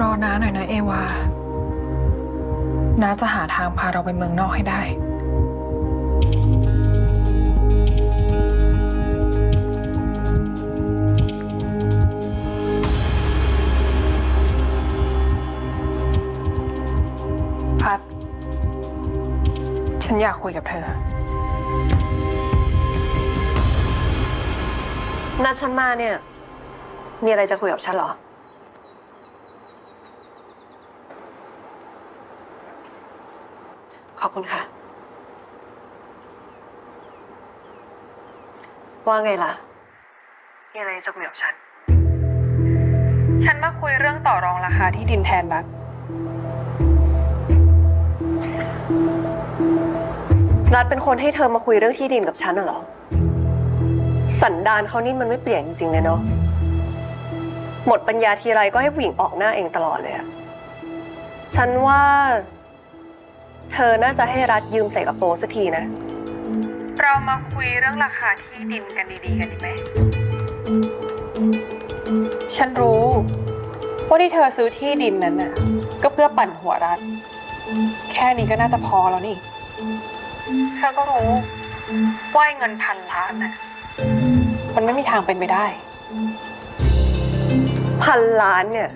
รอน้าหน่อยนะเอวา น้าจะหาทางพาเราไปเมืองนอกให้ได้ พัด ฉันอยากคุยกับเธอ นัดฉันมาเนี่ย มีอะไรจะคุยกับฉันเหรอ อบคุณค่ะ ว่าไงล่ะ มีอะไรจะคุยกับฉัน ฉันมาคุยเรื่องต่อรองราคาที่ดินแทนรัฐรัฐเป็นคนให้เธอมาคุยเรื่องที่ดินกับฉันน่ะเหรอ สันดานเขานี่มันไม่เปลี่ยนจริงๆเลยเนาะ หมดปัญญาทีไรก็ให้ผู้หญิงออกหน้าเองตลอดเลยอะฉันว่า เธอน่าจะให้รัฐยืมใส่กระโปรงสักทีนะ เรามาคุยเรื่องราคาที่ดินกันดีๆ กันดีไหม ฉันรู้ ว่าที่เธอซื้อที่ดินนั้นน่ะ ก็เพื่อปั่นหัวรัฐ แค่นี้ก็น่าจะพอแล้วนี่ เธอก็รู้ว่าไอ้เงินพันล้านน่ะ มันไม่มีทางเป็นไปได้ พันล้านเนี่ย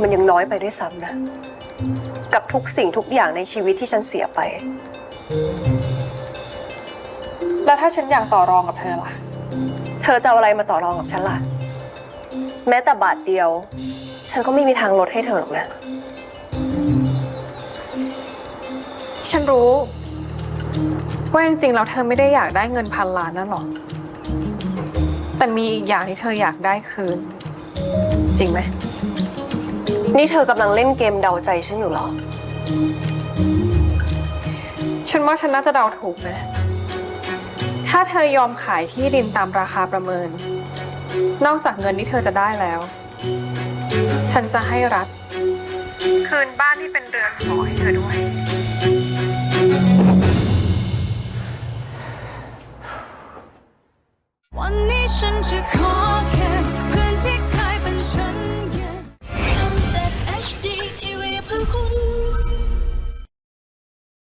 มันยังน้อยไปด้วยซ้ำนะ กับทุกสิ่งทุกอย่างในชีวิตที่ฉันเสียไป แล้วถ้าฉันอยากต่อรองกับเธอล่ะ เธอจะเอาอะไรมาต่อรองกับฉันล่ะ แม้แต่บาทเดียว ฉันก็ไม่มีทางลดให้เธอหรอกนะ ฉันรู้ ว่าจริงๆแล้วเธอไม่ได้อยากได้เงินพันล้านนั่นหรอก แต่มีอีกอย่างที่เธออยากได้คืน จริงไหม นี่เธอกำลังเล่นเกมเดาใจฉันอยู่เหรอ ฉันว่าฉันน่าจะเดาถูกนะ ถ้าเธอยอมขายที่ดินตามราคาประเมิน นอกจากเงินที่เธอจะได้แล้ว ฉันจะให้รัฐ คืนบ้านที่เป็นเรือนหอให้เธอด้วย วันนี้ฉันจะขอแค่พื่อนที่